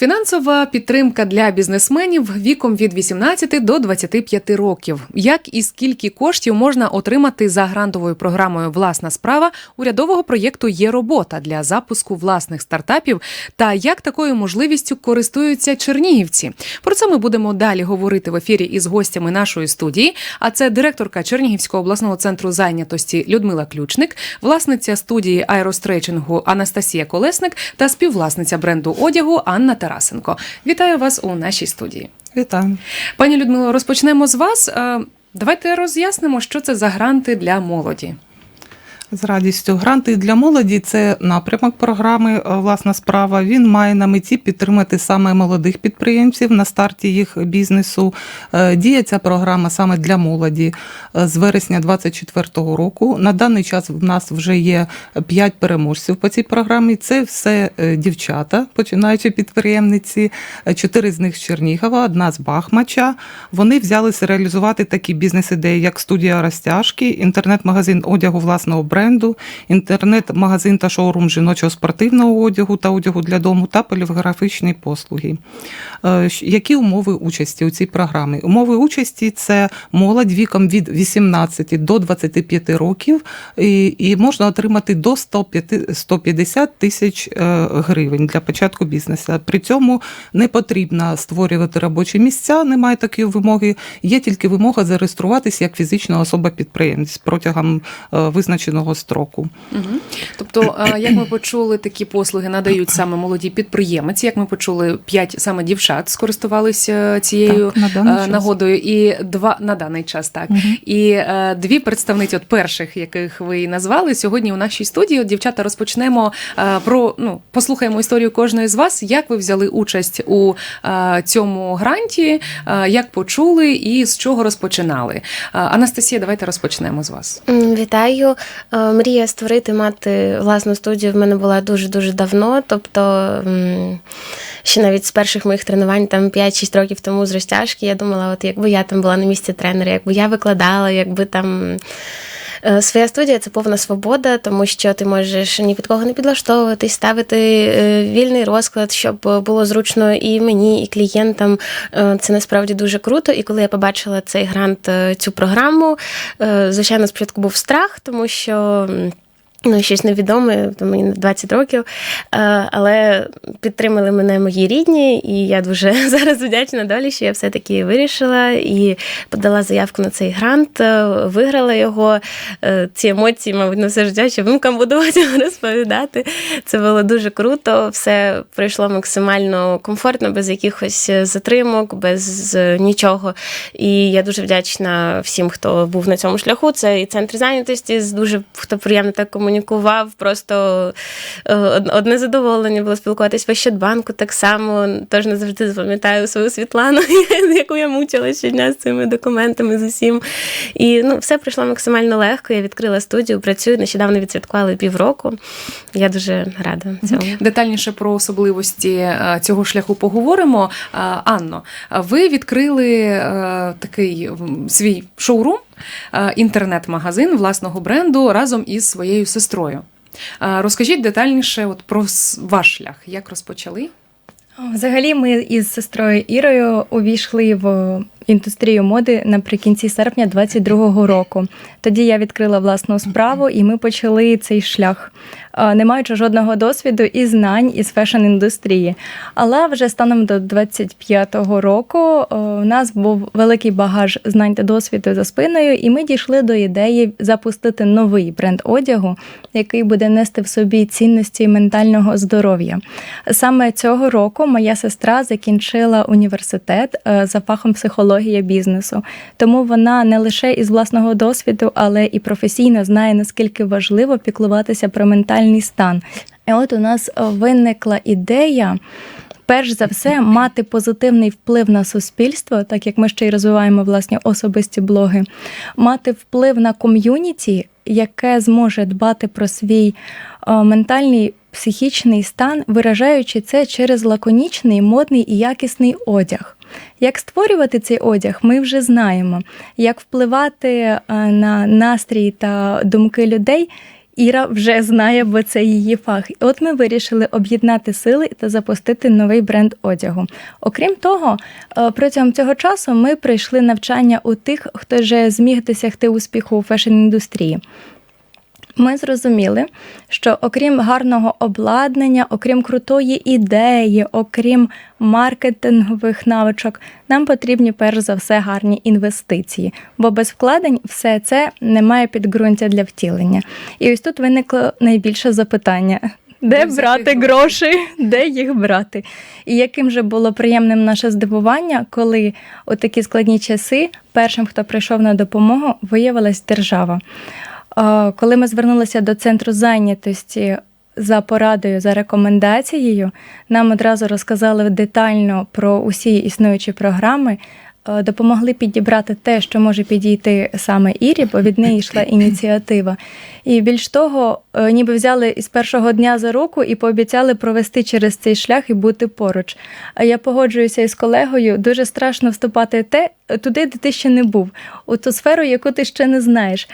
Фінансова підтримка для бізнесменів віком від 18 до 25 років. Як і скільки коштів можна отримати за грантовою програмою Власна справа урядового проєкту є робота для запуску власних стартапів та як такою можливістю користуються чернігівці. Про це ми будемо далі говорити в ефірі із гостями нашої студії. А це директорка Чернігівського обласного центру зайнятості Людмила Ключник, власниця студії аерострейчингу Анастасія Колесник та співвласниця бренду одягу Анна Тарасенко. Вітаю вас у нашій студії. Вітаю. Пані Людмило, розпочнемо з вас. Е, Давайте роз'яснимо, що це за гранти для молоді. З радістю. Гранти для молоді це напрямок програми е, Власна справа. Він має на меті підтримати саме молодих підприємців на старті їх бізнесу. Е, Діє ця програма саме для молоді е, з вересня 2024 року. На даний час в нас вже є 5 переможців по цій програмі. Це все дівчата, починаючи підприємниці. Чотири з них з Чернігова, одна з Бахмача. Вони взялися реалізувати такі бізнес-ідеї, як студія розтяжки, інтернет-магазин одягу власного бренду, інтернет-магазин та шоурум жіночого спортивного одягу та одягу для дому та поліграфічні послуги. Е, Які умови участі у цій програмі? Умови участі це молодь віком від 18 до 25 років, і, і можна отримати до 150 тисяч е, гривень для початку бізнесу. При цьому не потрібно створювати робочі місця, немає такої вимоги. Є тільки вимога зареєструватися як фізична особа-підприємець протягом е, визначеного строку. Угу. Тобто, е, як ми почули, такі послуги надають саме молоді підприємці. Як ми почули, п'ять саме дівчат скористувалися цією Так, на е, час. нагодою, і два на даний час, так Мгм. і е, дві представниці от перших, яких ви назвали сьогодні у нашій студії. От, дівчата, розпочнемо про ну послухаємо історію кожної з вас. Як ви взяли участь у цьому гранті? Як почули і з чого розпочинали? Анастасія, давайте розпочнемо з вас. Вітаю. Е, Мрія створити, мати власну студію в мене була дуже-дуже давно. Тобто, ще навіть з перших моїх тренувань, там 5-6 років тому з розтяжки, я думала, от якби я там була на місці тренера, якби я викладала, якби там. Е, Своя студія це повна свобода, тому що ти можеш ні під кого не підлаштовуватись, ставити е, вільний розклад, щоб було зручно і мені, і клієнтам. Е, Це насправді дуже круто. І коли я побачила цей грант, цю програму, звичайно, спочатку був страх, тому що. Ну, щось невідоме, то мені 20 років, Е, але підтримали мене мої рідні, і я дуже зараз вдячна долі, що я все-таки вирішила і подала заявку на цей грант, е, виграла його. Е, Ці емоції, мабуть, на все життя, що внукам буду розповідати. Це було дуже круто. Все пройшло максимально комфортно, без якихось затримок, без нічого. І я дуже вдячна всім, хто був на цьому шляху. Це і центр зайнятості, дуже хто приємно так комунікував. Просто е, одне задоволення було спілкуватись в Ощадбанку так само. Тож не завжди запам'ятаю свою Світлану, яку я мучила щодня з цими документами з усім. І ну, все пройшло максимально легко. Я відкрила студію, працюю. Нещодавно відсвяткували півроку. Я дуже рада цьому. Детальніше про особливості е, цього шляху поговоримо. Е, Анно, ви відкрили такий свій шоурум, інтернет-магазин власного бренду разом із своєю сестрою. Е, Розкажіть детальніше от про ваш шлях, як розпочали? Взагалі, ми із сестрою Ірою увійшли в індустрію моди наприкінці серпня 22-го року. Тоді я відкрила власну справу, і ми почали цей шлях, е, не маючи жодного досвіду і знань із фешн-індустрії. Але вже станом до 25-го року е, у нас був великий багаж знань та досвіду за спиною, і ми дійшли до ідеї запустити новий бренд одягу, який буде нести в собі цінності ментального здоров'я. Саме цього року моя сестра закінчила університет е, за фахом психологія бізнесу. Тому вона не лише із власного досвіду, але і професійно знає, наскільки важливо піклуватися про ментальний стан. І от у нас виникла ідея. Перш за все, мати позитивний вплив на суспільство, так як ми ще й розвиваємо власні особисті блоги, мати вплив на ком'юніті, яке зможе дбати про свій е, ментальний психічний стан, виражаючи це через лаконічний, модний і якісний одяг. Як створювати цей одяг, ми вже знаємо. Як впливати е, на настрій та думки людей Іра вже знає, бо це її фах. От ми вирішили об'єднати сили та запустити новий бренд одягу. Окрім того, е, протягом цього часу ми пройшли навчання у тих, хто вже зміг досягти успіху у фешн-індустрії. Ми зрозуміли, що окрім гарного обладнання, окрім крутої ідеї, окрім маркетингових навичок, нам потрібні перш за все гарні інвестиції, бо без вкладень все це не має підґрунтя для втілення. І ось тут виникло найбільше запитання. Де брати гроші, де їх брати? І яким же було приємним наше здивування, коли у такі складні часи першим, хто прийшов на допомогу, виявилась держава. Коли ми звернулися до центру зайнятості за порадою, за рекомендацією, нам одразу розказали детально про усі існуючі програми. Допомогли підібрати те, що може підійти саме Ірі, бо від неї йшла ініціатива. І більш того, ніби взяли із першого дня за руку і пообіцяли провести через цей шлях і бути поруч. А я погоджуюся із колегою, дуже страшно вступати те, туди, де ти ще не був, у ту сферу, яку ти ще не знаєш.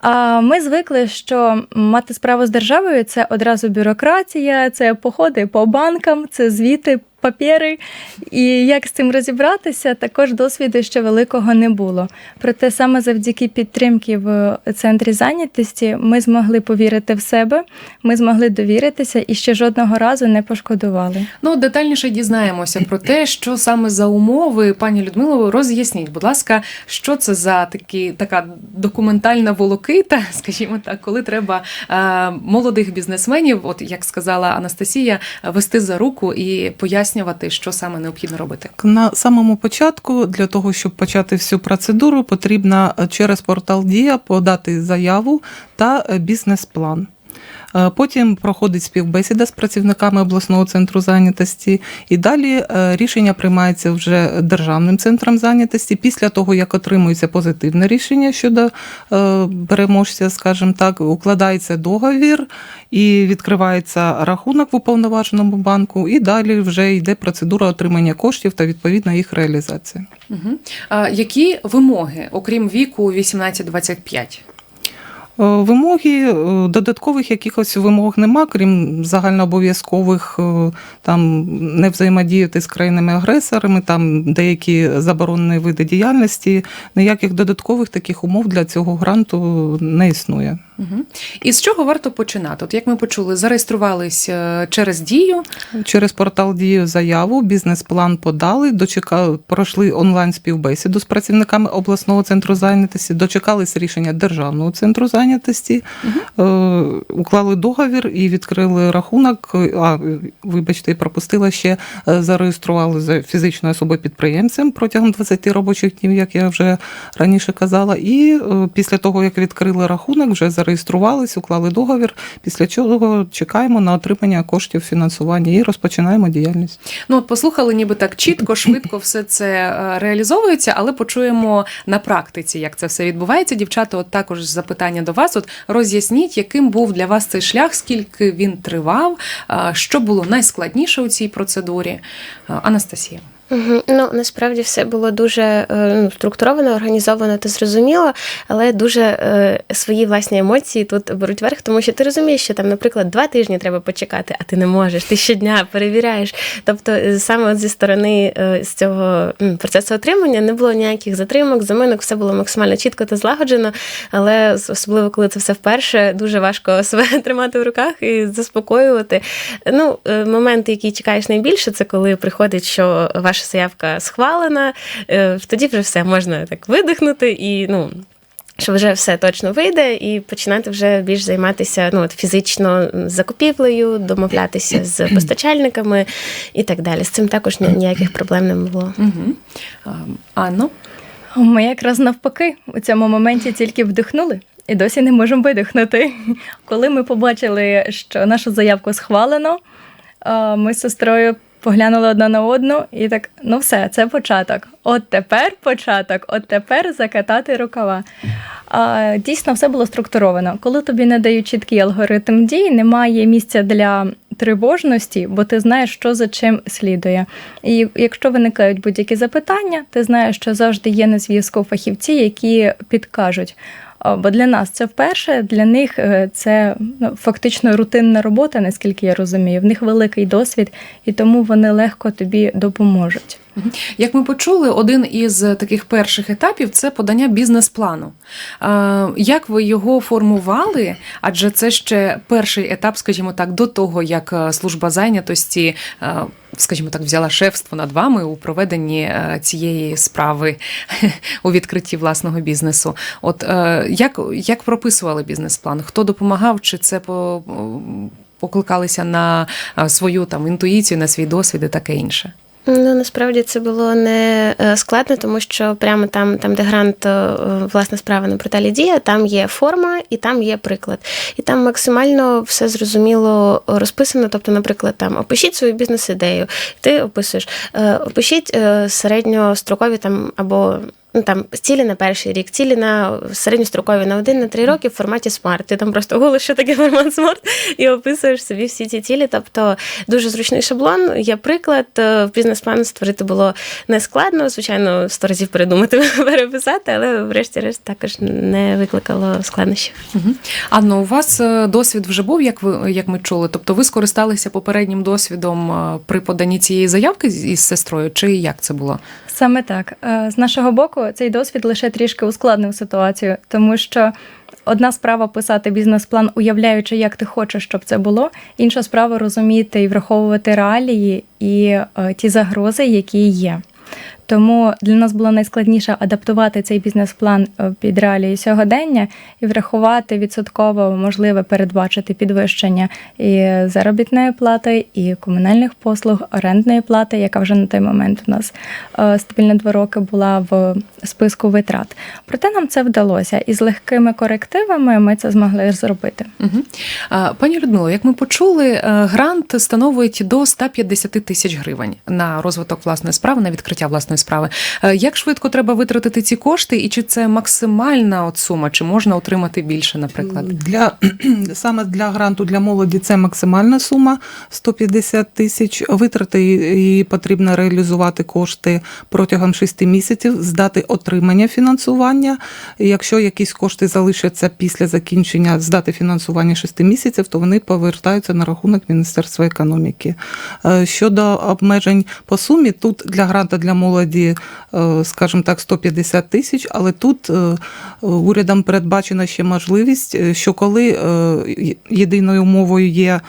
А ми звикли, що мати справу з державою це одразу бюрократія, це походи по банкам, це звіти, папери. І як з цим розібратися, також досвіду ще великого не було. Проте саме завдяки підтримки в центрі зайнятості ми змогли повірити в себе, ми змогли довіритися і ще жодного разу не пошкодували. Ну, детальніше дізнаємося про те, що саме за умови, пані Людмило, роз'ясніть, будь ласка, що це за такі така документальна волокита, скажімо так, коли треба е, молодих бізнесменів, от як сказала Анастасія, вести за руку і пояснювати, що саме необхідно робити. На самому початку для того, щоб почати всю процедуру, потрібно е, через портал Дія подати заяву та е, бізнес-план. Е, Потім проходить співбесіда з працівниками обласного центру зайнятості, і далі е, рішення приймається вже державним центром зайнятості. Після того, як отримується позитивне рішення щодо е, переможця, скажімо так, укладається договір і відкривається рахунок в уповноваженому банку, і далі вже йде процедура отримання коштів та відповідна їх реалізація. Угу. А, які вимоги, окрім віку 18-25? Е, Вимоги е, додаткових якихось вимог нема, крім загальнообов'язкових е, там не взаємодіяти з країнами-агресорами, там деякі заборонені види діяльності. Ніяких додаткових таких умов для цього гранту не існує. Угу. І з чого варто починати? От як ми почули, зареєструвались е, через дію. Через портал дію заяву, бізнес-план подали, дочекали, пройшли онлайн співбесіду з працівниками обласного центру зайнятості, дочекались рішення державного центру зайнятості, е, уклали договір і відкрили рахунок. А вибачте, пропустила ще е, зареєстрували за фізичною особою підприємцем протягом 20 робочих днів, як я вже раніше казала. І е, після того, як відкрили рахунок, вже зареєструвались, уклали договір. Після чого чекаємо на отримання коштів фінансування і розпочинаємо діяльність. Ну, от послухали, ніби так чітко, швидко все це е, реалізовується, але почуємо на практиці, як це все відбувається. Дівчата, от також запитання до вас. От роз'ясніть, яким був для вас цей шлях, скільки він тривав, е, що було найскладніше у цій процедурі. Е, Анастасія. Ну насправді все було дуже е, ну, структуровано, організовано та зрозуміло, але дуже е, свої власні емоції тут беруть верх, тому що ти розумієш, що там, наприклад, два тижні треба почекати, а ти не можеш. Ти щодня перевіряєш. Тобто, е, саме от зі сторони е, з цього процесу отримання не було ніяких затримок, заминок, все було максимально чітко та злагоджено. Але особливо, коли це все вперше, дуже важко себе тримати в руках і заспокоювати. Ну, е, момент, який чекаєш найбільше, це коли приходить, що ваша заявка схвалена. е, Тоді вже все можна так видихнути і ну. Що вже все точно вийде, і починати вже більш займатися ну от фізично закупівлею, домовлятися з постачальниками і так далі. З цим також ніяких проблем не було. Угу. Анно? Ми якраз навпаки у цьому моменті тільки вдихнули і досі не можемо видихнути. Коли ми побачили, що нашу заявку схвалено, ми з сестрою поглянули одна на одну і так: ну все, це початок. От тепер початок, от тепер закатати рукава. А, Дійсно, все було структуровано. Коли тобі не дають чіткий алгоритм дій, немає місця для тривожності, бо ти знаєш, що за чим слідує. І якщо виникають будь-які запитання, ти знаєш, що завжди є на зв'язку фахівці, які підкажуть. А, Бо для нас це вперше, для них е, це ну, фактично рутинна робота, наскільки я розумію. В них великий досвід, і тому вони легко тобі допоможуть. Як ми почули, один із таких перших етапів це подання бізнес-плану. Як ви його формували? Адже це ще перший етап, скажімо так, до того, як е, служба зайнятості, е, скажімо так, взяла шефство над вами у проведенні е, цієї справи у відкритті власного бізнесу. От як, як прописували бізнес-план? Хто допомагав? Чи це по покликалися на свою там інтуїцію, на свій досвід і таке інше? Ну насправді це було не е, складно, тому що прямо там, там де грант е, власна справа на порталі Дія, там є форма і там є приклад. І там максимально все зрозуміло розписано. Тобто, наприклад, там опишіть свою бізнес-ідею. Ти описуєш, е, опишіть середньострокові там або. Ну, там цілі на перший рік, цілі на середньострокові на один на три роки в форматі смарт. Ти там просто голиш, що таке формат смарт, і описуєш собі всі ці цілі. Тобто дуже зручний шаблон. Є приклад. е, Бізнес-план створити було не складно. Звичайно, сто разів передумати переписати, але врешті-решт також не викликало складнощів. Мгм. Анно, у вас е, досвід вже був, як ви як ми чули. Тобто ви скористалися попереднім досвідом е, при поданні цієї заявки із сестрою, чи як це було? Саме так. Е, З нашого боку, цей досвід лише трішки ускладнив ситуацію, тому що одна справа писати бізнес-план, уявляючи, як ти хочеш, щоб це було, інша справа розуміти і враховувати реалії і е, ті загрози, які є. Тому для нас було найскладніше адаптувати цей бізнес-план е, під реалії сьогодення і врахувати відсотково можливе передбачити підвищення і заробітної плати, і комунальних послуг, орендної плати, яка вже на той момент у нас е, стабільно два роки була в списку витрат. Проте нам це вдалося, і з легкими корективами ми це змогли зробити. Угу. Пані Людмило, як ми почули, е, грант становить до 150 тисяч гривень на розвиток власної справи, на відкриття власної справи. Е, Як швидко треба витратити ці кошти, і чи це максимальна от сума, чи можна отримати більше, наприклад? Для саме для гранту для молоді це максимальна сума 150 тисяч. Витрати її потрібно реалізувати кошти протягом 6 місяців, здати отримання фінансування. Якщо якісь кошти залишаться після закінчення здати фінансування 6 місяців, то вони повертаються на рахунок Міністерства економіки. Е, Щодо обмежень по сумі, тут для гранта для молоді, е, скажімо так, 150 тисяч, але тут е, урядом передбачена ще можливість, е, що коли єдиною умовою є,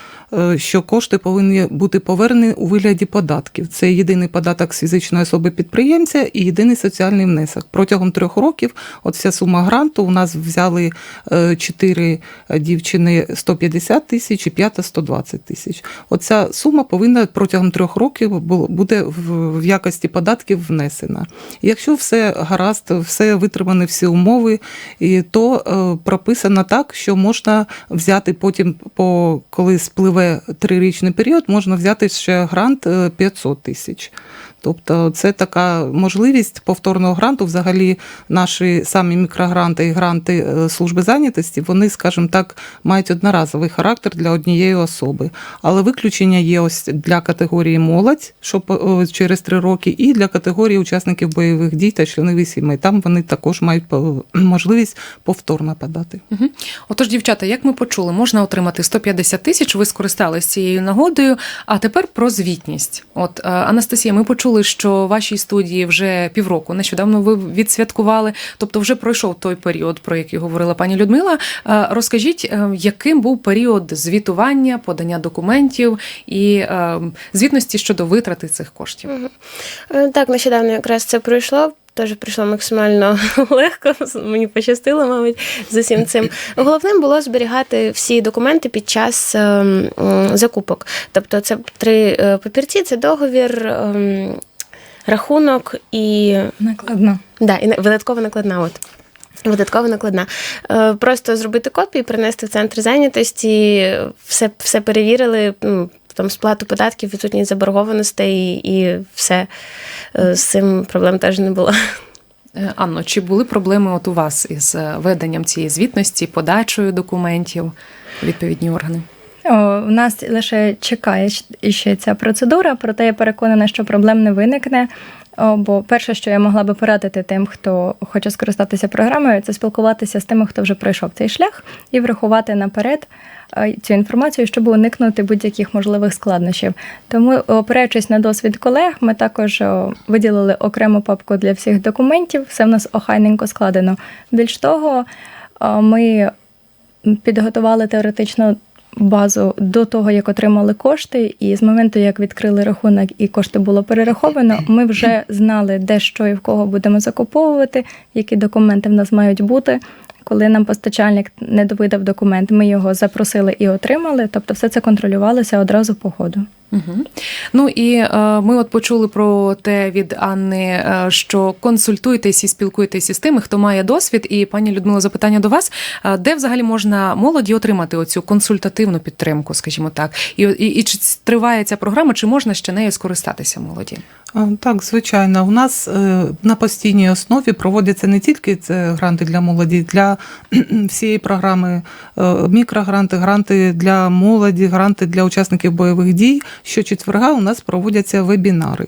що кошти повинні бути повернені у вигляді податків. Це єдиний податок з фізичної особи підприємця і єдиний соціальний внесок. Протягом трьох років, от вся сума гранту, у нас взяли е, чотири дівчини 150 тисяч і п'ята 120 тисяч. Оця сума повинна протягом трьох років буде в якості податків внесена. Якщо все гаразд, все витримані всі умови, то е, прописано так, що можна взяти потім, по коли спливе трирічний період, можна взяти ще грант е, 500 тисяч. Тобто це така можливість повторного гранту. Взагалі, наші самі мікрогранти і гранти е, служби зайнятості, вони, скажімо так, мають одноразовий характер для однієї особи. Але виключення є ось для категорії молодь, що по- через три роки, і для категорії учасників бойових дій та членів сімей. Там вони також мають можливість повторно подати. Угу. Отож, дівчата, як ми почули, можна отримати 150 тисяч. Ви скористалися цією нагодою. А тепер про звітність. От е, Анастасія, ми почули, що вашій студії вже півроку. Нещодавно ви відсвяткували, тобто вже пройшов той період, про який говорила пані Людмила. Е, Розкажіть, е, яким був період звітування, подання документів і е, звітності щодо витрати цих коштів? Так, нещодавно якраз це пройшло. Теж прийшло максимально легко. Мені пощастило, мабуть, з усім цим. Головним було зберігати всі документи під час ем, закупок. Тобто, це три е, папірці, це договір, ем, рахунок і Накладно. Да, і видаткова накладна. От. Видаткова накладна. Е, Просто зробити копії, принести в центр зайнятості, все, все перевірили, там сплату податків, відсутність заборгованостей і, і все. Е, З цим проблем теж не було. Е, Анно, чи були проблеми от у вас із е, веденням цієї звітності, подачею документів, відповідні органи? О, У нас лише чекає ще ця процедура, проте я переконана, що проблем не виникне. О, Бо перше, що я могла би порадити тим, хто хоче скористатися програмою, це спілкуватися з тими, хто вже пройшов цей шлях, і врахувати наперед цю інформацію, щоб уникнути будь-яких можливих складнощів. Тому, опираючись на досвід колег, ми також виділили окрему папку для всіх документів. Все в нас охайненько складено. Більш того, ми підготували теоретично базу до того, як отримали кошти, і з моменту, як відкрили рахунок і кошти було перераховано, ми вже знали, де що і в кого будемо закуповувати, які документи в нас мають бути. Коли нам постачальник не довидав документ, ми його запросили і отримали. Тобто, все це контролювалося одразу по ходу. Угу. Ну і е, ми от почули про те від Анни, е, що консультуєтесь і спілкуєтесь із тими, хто має досвід. І пані Людмила, запитання до вас: Е, де взагалі можна молоді отримати оцю консультативну підтримку, скажімо так, і, і, і чи триває ця програма, чи можна ще нею скористатися молоді? Так, звичайно, у нас е, на постійній основі проводяться не тільки це гранти для молоді, для всієї програми е, мікрогранти, гранти для молоді, гранти для учасників бойових дій. Щочетверга у нас проводяться вебінари.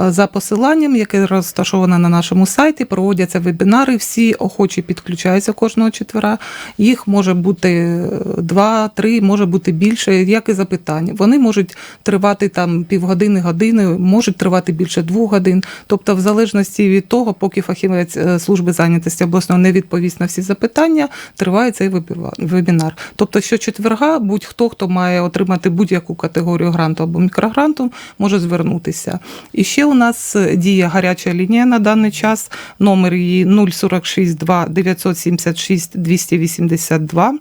Е, За посиланням, яке розташоване на нашому сайті, проводяться вебінари. Всі охочі підключаються кожного четвера. Їх може бути е, два, три, може бути більше, як і запитання. Вони можуть тривати там півгодини, години, можуть тривати більше двох годин. Тобто, в залежності від того, поки фахівець е, служби зайнятості обласної не відповість на всі запитання, триває цей вебінар. Тобто, що четверга, будь-хто, хто має отримати будь-яку категорію гранту або мікрогранту, може звернутися. І ще у нас е, діє гаряча лінія на даний час. Номер її 046 2 976 282 е,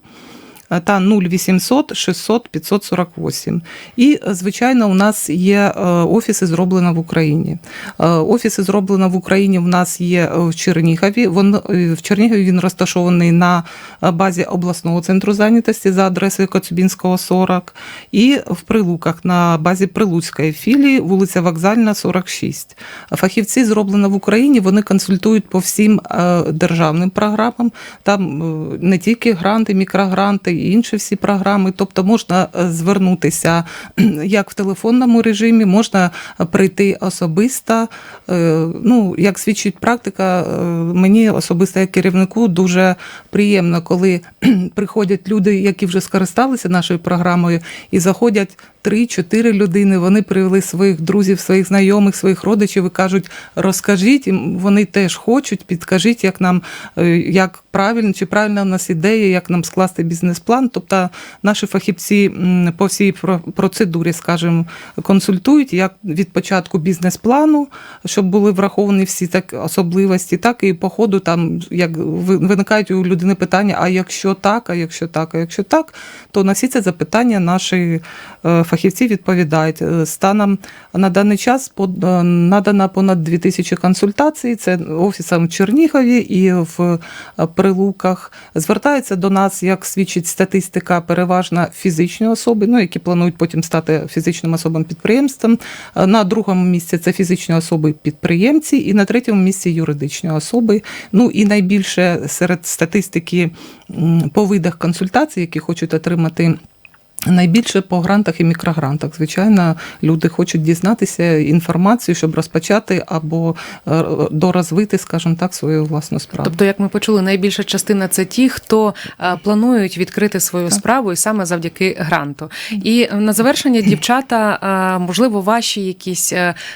та 0800 600 548. І, е, звичайно, у нас є е, офіси зроблено в Україні. Е, Офіси зроблено в Україні в нас є е, в Чернігові. Вон, е, в Чернігові він розташований на е, базі обласного центру зайнятості за адресою Коцюбінського 40 і в Прилуках на базі Прилуцької філії, вулиця Вокзальна, 46. Фахівці зроблено в Україні, вони консультують по всім е, державним програмам. Там е, не тільки гранти, мікрогранти, інші всі програми. Тобто можна е, звернутися як в телефонному режимі, можна прийти особисто. Е, Ну, як свідчить практика, е, мені особисто як керівнику дуже приємно, коли приходять люди, які вже скористалися нашою програмою, і заходять. Три-чотири людини вони привели своїх друзів, своїх знайомих, своїх родичів і кажуть: розкажіть, вони теж хочуть, підкажіть, як нам е, як правильно, чи правильна в нас ідея, як нам скласти бізнес-план. Тобто наші фахівці по всій процедурі, скажімо, консультують як від початку бізнес-плану, щоб були враховані всі так особливості, так і по ходу там як виникають у людини питання: а якщо так, а якщо так, а якщо так, то на всі ці запитання наші е, фахівці відповідають. Е, Станом на даний час е, надано понад 2000 консультацій. Це офісом в Чернігові і в е, Прилуках. Звертаються до нас, як свідчить статистика, переважно фізичні особи, ну які планують потім стати фізичним особам підприємством. На другому місці це фізичні особи підприємці, і на третьому місці юридичні особи. Ну і найбільше серед статистики по видах консультацій, які хочуть отримати. Найбільше по грантах і мікрогрантах. Звичайно, люди хочуть дізнатися інформацію, щоб розпочати або е, дорозвити, скажімо так, свою власну справу. Тобто, як ми почули, найбільша частина це ті, хто е, планують відкрити свою Так. справу і саме завдяки гранту. І на завершення, дівчата, е, можливо, ваші якісь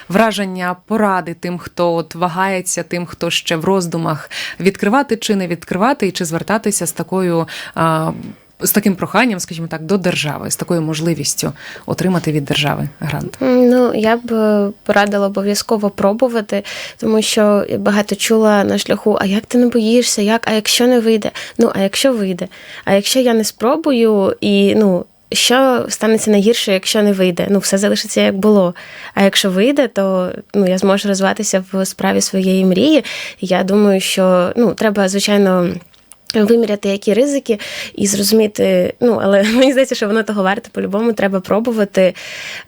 враження, поради тим, хто от вагається, тим, хто ще в роздумах відкривати чи не відкривати, і чи звертатися з такою. Е, З таким проханням, скажімо так, до держави, з такою можливістю отримати від держави грант. Ну, я б е, порадила обов'язково пробувати, тому що я багато чула на шляху, а як ти не боїшся, як, а якщо не вийде? Ну, а якщо вийде? А якщо я не спробую і ну. Що станеться найгірше, якщо не вийде? Ну, все залишиться як було. А якщо вийде, то ну, я зможу розвиватися в справі своєї мрії. Я думаю, що ну, треба, звичайно, Виміряти які ризики і зрозуміти, ну але мені здається, що воно того варте по-любому треба пробувати,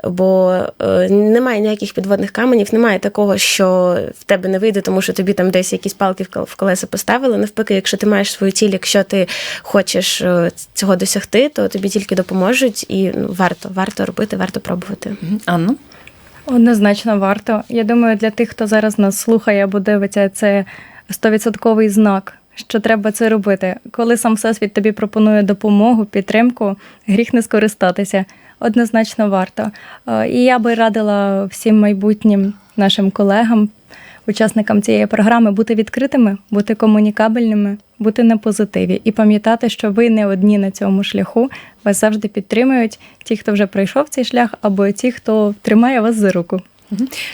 бо е, немає ніяких підводних каменів, немає такого, що в тебе не вийде, тому що тобі там десь якісь палки в колеса поставили. Навпаки, якщо ти маєш свою ціль, якщо ти хочеш е, цього досягти, то тобі тільки допоможуть, і ну, варто, варто робити, варто пробувати. Анно? Однозначно варто. Я думаю, для тих, хто зараз нас слухає або дивиться, це стовідсотковий знак, що треба це робити. Коли сам всесвіт тобі пропонує допомогу, підтримку, гріх не скористатися. Однозначно варто. Е, І я би радила всім майбутнім нашим колегам, учасникам цієї програми бути відкритими, бути комунікабельними, бути на позитиві і пам'ятати, що ви не одні на цьому шляху. Вас завжди підтримують ті, хто вже пройшов цей шлях, або ті, хто тримає вас за руку.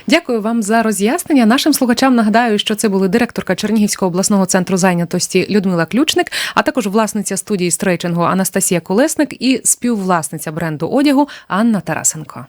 Дякую вам за роз'яснення. Нашим слухачам нагадаю, що це були директорка Чернігівського обласного центру зайнятості Людмила Ключник, а також власниця студії стрейчингу Анастасія Колесник і співвласниця бренду одягу Анна Тарасенко.